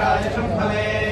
शम्भवे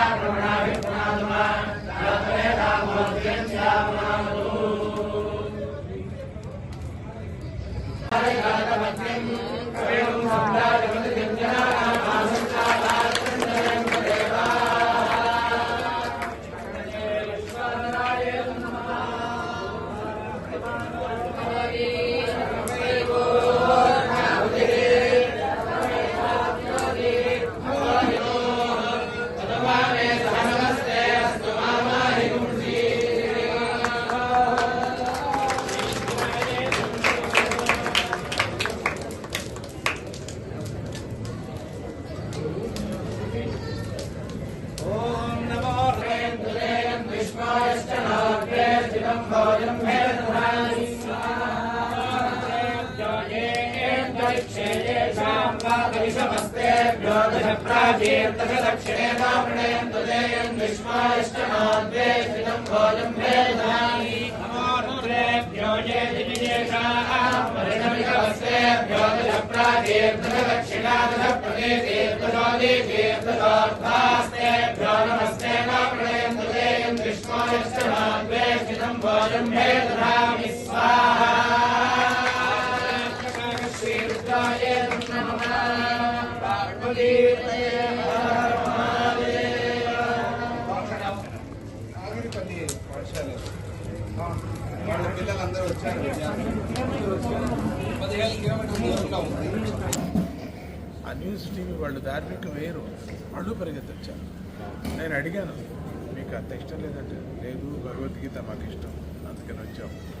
ऋषभस्तेभ्यो दशप्राचीर्दश दक्षिणे वा प्रणयन्तु देयम् विश्वाष्टमाद्वेष्टिनम् भोजम् वेदानिभ्यो ये दिविशेषाभ्यो दशप्राचीर्दश दक्षिणा दश प्रदेशेर्दशोदेशेर्दशोर्धास्तेभ्यो नम వాళ్ళ పిల్లలందరూ వచ్చారు పదిహేను కిలోమీటర్ల ఉంది ఆ న్యూస్ టీవీ వాళ్ళు దార్మిక వేరు. వాళ్ళు పరిగెత్తి వచ్చారు నేను అడిగాను మీకు అంత ఇష్టం లేదంటే? లేదు భగవద్గీత మాకు ఇష్టం. going to jump.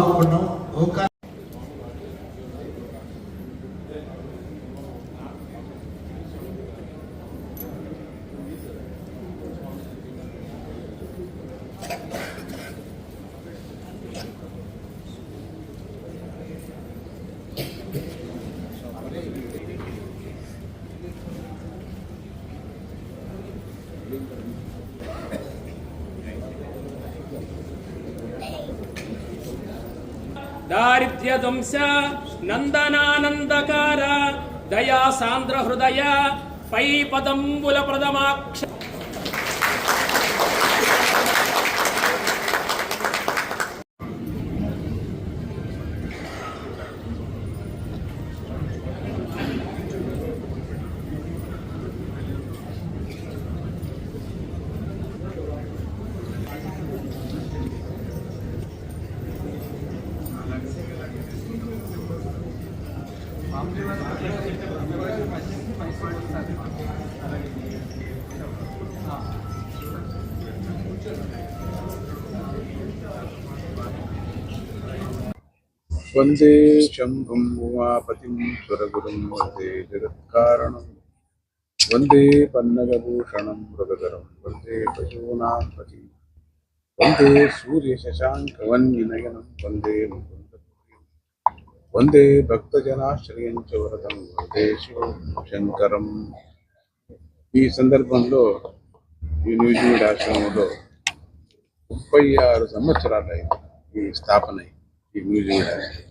దారిద్ర్య ధ్వంస నందనానందకార దయా సాంద్ర హృదయ పై పదంబుల ప్రథమాక్ష वन्दे शम्भुं उमापतिं स्वरगुरुं वन्दे जगत्कारणं वन्दे पन्नगभूषणं मृगधरं वन्दे पशूनां पतिं वन्दे सूर्यशशाङ्कवन्निनयनं वन्दे मुकुन्द వందే భక్తజనాశ్రయం చ వరదం శంకరం ఈ సందర్భంలో ఈ న్యూజిలాండ్ ఆశ్రమంలో ముప్పై ఆరు సంవత్సరాలు ఈ స్థాపన ఈ ఈ ఆశ్రమం.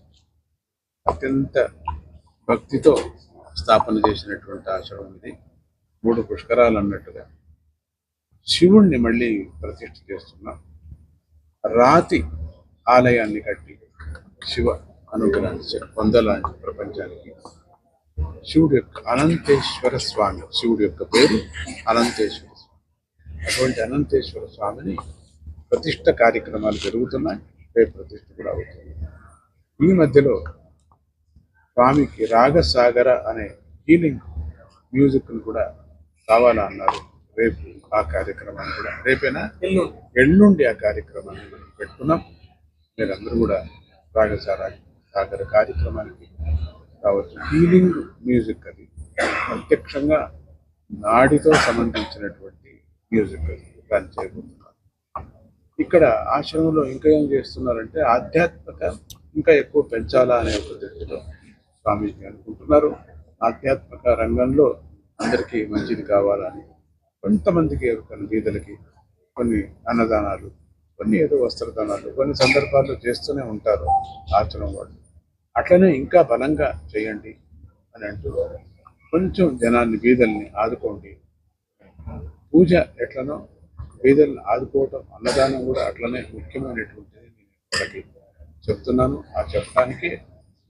అత్యంత భక్తితో స్థాపన చేసినటువంటి ఆశ్రమం ఇది. మూడు పుష్కరాలు అన్నట్టుగా శివుణ్ణి మళ్ళీ ప్రతిష్ఠ చేస్తున్నాం రాతి ఆలయాన్ని కట్టి శివ అనుగ్రహాన్ని చె- పొందలాంటి ప్రపంచానికి. శివుడు యొక్క అనంతేశ్వర స్వామి. శివుడు యొక్క పేరు అనంతేశ్వర స్వామి. అటువంటి అనంతేశ్వర స్వామిని ప్రతిష్ట కార్యక్రమాలు జరుగుతున్నాయి. రేపు ప్రతిష్ట కూడా అవుతుంది. ఈ మధ్యలో స్వామికి రాగసాగర అనే హీలింగ్ మ్యూజిక్ను కూడా కావాలా అన్నారు. రేపు ఆ కార్యక్రమాన్ని కూడా. రేపేనా? ఎల్లుండి. ఆ కార్యక్రమాన్ని మనం పెట్టుకున్నాం. మీరందరూ కూడా రాగసార సాగర్ కార్యక్రమానికి కావచ్చు హీలింగ్ మ్యూజిక్ అది. ప్రత్యక్షంగా నాడితో సంబంధించినటువంటి మ్యూజిక్ అది దాన్ని చేయబోతున్నారు. ఇక్కడ ఆశ్రమంలో ఇంకా ఏం చేస్తున్నారంటే ఆధ్యాత్మిక ఇంకా ఎక్కువ పెంచాలా అనే ఒక దృష్టిలో స్వామీజీ అనుకుంటున్నారు. ఆధ్యాత్మిక రంగంలో అందరికీ మంచిది కావాలని కొంతమందికి కొన్ని వీధులకి కొన్ని అన్నదానాలు కొన్ని ఏదో వస్త్రదానాలు కొన్ని సందర్భాల్లో చేస్తూనే ఉంటారు ఆశ్రమం వాళ్ళు. అట్లనే ఇంకా బలంగా చేయండి అని అంటూ కొంచెం జనాన్ని బీదల్ని ఆదుకోండి. పూజ ఎట్లనో బీదల్ని ఆదుకోవటం అన్నదానం కూడా అట్లనే ముఖ్యమైనటువంటిది నేను వాళ్ళకి చెప్తున్నాను. ఆ చెప్పడానికి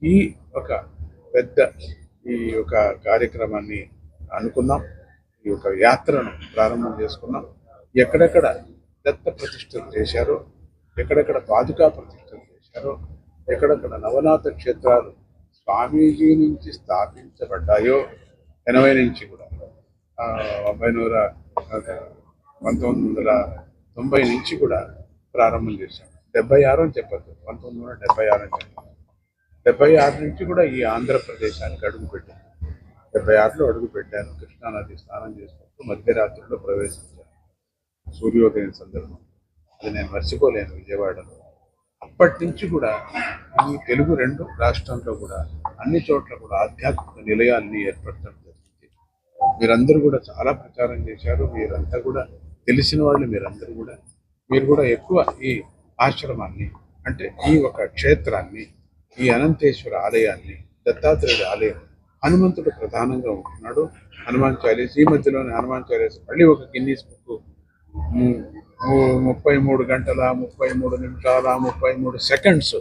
ఈ ఒక పెద్ద ఈ యొక్క కార్యక్రమాన్ని అనుకున్నాం. ఈ యొక్క యాత్రను ప్రారంభం చేసుకున్నాం. ఎక్కడెక్కడ దత్త ప్రతిష్టలు చేశారో. ఎక్కడెక్కడ పాదుకా ప్రతిష్టలు చేశారో. ఎక్కడెక్కడ నవనాథ క్షేత్రాలు స్వామీజీ నుంచి స్థాపించబడ్డాయో ఎనభై నుంచి కూడా. తొంభై నూర పంతొమ్మిది వందల తొంభై నుంచి కూడా ప్రారంభం చేశాం. డెబ్బై ఆరు అని చెప్పద్దు. పంతొమ్మిది వందల డెబ్బై ఆరు అని చెప్పారు డెబ్బై ఆరు నుంచి కూడా ఈ ఆంధ్రప్రదేశానికి అడుగు పెట్టాను డెబ్బై ఆరులో అడుగు పెట్టాను కృష్ణానది స్నానం చేసుకుంటూ మధ్యరాత్రిలో ప్రవేశించాను సూర్యోదయం సందర్భం అది నేను మర్చిపోలేను విజయవాడలో. అప్పటి నుంచి కూడా ఈ తెలుగు రెండు రాష్ట్రంలో కూడా అన్ని చోట్ల కూడా ఆధ్యాత్మిక నిలయాల్ని ఏర్పరచడం జరిగింది. మీరందరూ కూడా చాలా ప్రచారం చేశారు. మీరంతా కూడా తెలిసిన వాళ్ళు మీరందరూ కూడా. మీరు కూడా ఎక్కువ ఈ ఆశ్రమాన్ని అంటే ఈ ఒక క్షేత్రాన్ని ఈ అనంతేశ్వర ఆలయాన్ని దత్తాత్రేయుడి ఆలయం హనుమంతుడు ప్రధానంగా ఉంటున్నాడు. హనుమాన్ చాలీస్ ఈ మధ్యలోనే హనుమాన్ చాలీస్ మళ్ళీ ఒక గిన్నీస్ బుక్ ముప్పై మూడు గంటల ముప్పై మూడు నిమిషాల ముప్పై మూడు సెకండ్స్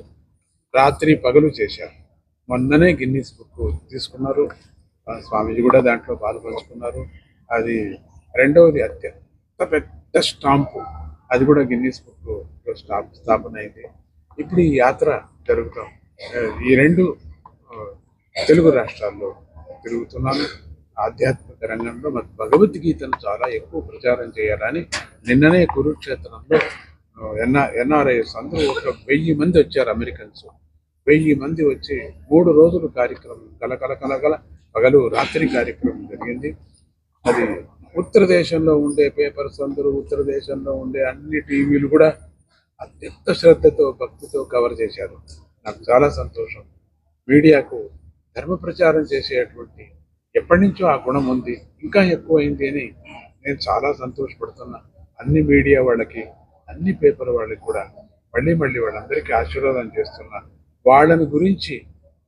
రాత్రి పగలు చేశారు. మొన్ననే గిన్నీస్ బుక్ తీసుకున్నారు. స్వామీజీ కూడా దాంట్లో పాల్పంచుకున్నారు. అది రెండవది అత్యంత పెద్ద స్టాంపు. అది కూడా గిన్నీస్ బుక్ స్టాంప్ స్థాపన అయింది. ఇప్పుడు ఈ యాత్ర జరుగుతాం. ఈ రెండు తెలుగు రాష్ట్రాల్లో తిరుగుతున్నాను. ఆధ్యాత్మిక రంగంలో మరి భగవద్గీతను చాలా ఎక్కువ ప్రచారం చేయాలని నిన్ననే కురుక్షేత్రంలో ఎన్ఆర్ ఎన్ఆర్ఐఎస్ అందరూ ఒక వెయ్యి మంది వచ్చారు అమెరికన్స్. వెయ్యి మంది వచ్చి మూడు రోజులు కార్యక్రమం కలకల కలకల పగలు రాత్రి కార్యక్రమం జరిగింది. అది ఉత్తర దేశంలో ఉండే పేపర్స్ అందరూ ఉత్తర దేశంలో ఉండే అన్ని టీవీలు కూడా అత్యంత శ్రద్ధతో భక్తితో కవర్ చేశారు. నాకు చాలా సంతోషం. మీడియాకు ధర్మ ప్రచారం చేసేటువంటి ఎప్పటి నుంచో ఆ గుణం ఉంది ఇంకా ఎక్కువైంది అని నేను చాలా సంతోషపడుతున్నా. అన్ని మీడియా వాళ్ళకి అన్ని పేపర్ వాళ్ళకి కూడా మళ్ళీ మళ్ళీ వాళ్ళందరికీ ఆశీర్వాదం చేస్తున్నా. వాళ్ళని గురించి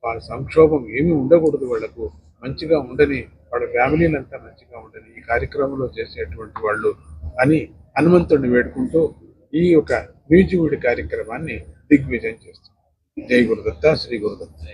వాళ్ళ సంక్షోభం ఏమీ ఉండకూడదు వాళ్ళకు. మంచిగా ఉండని వాళ్ళ ఫ్యామిలీలంతా మంచిగా ఉండని ఈ కార్యక్రమంలో చేసేటువంటి వాళ్ళు అని హనుమంతుడిని వేడుకుంటూ ఈ యొక్క మ్యూజివుడి కార్యక్రమాన్ని దిగ్విజయం చేస్తాం జై గురుదత్త శ్రీ గురుదత్త.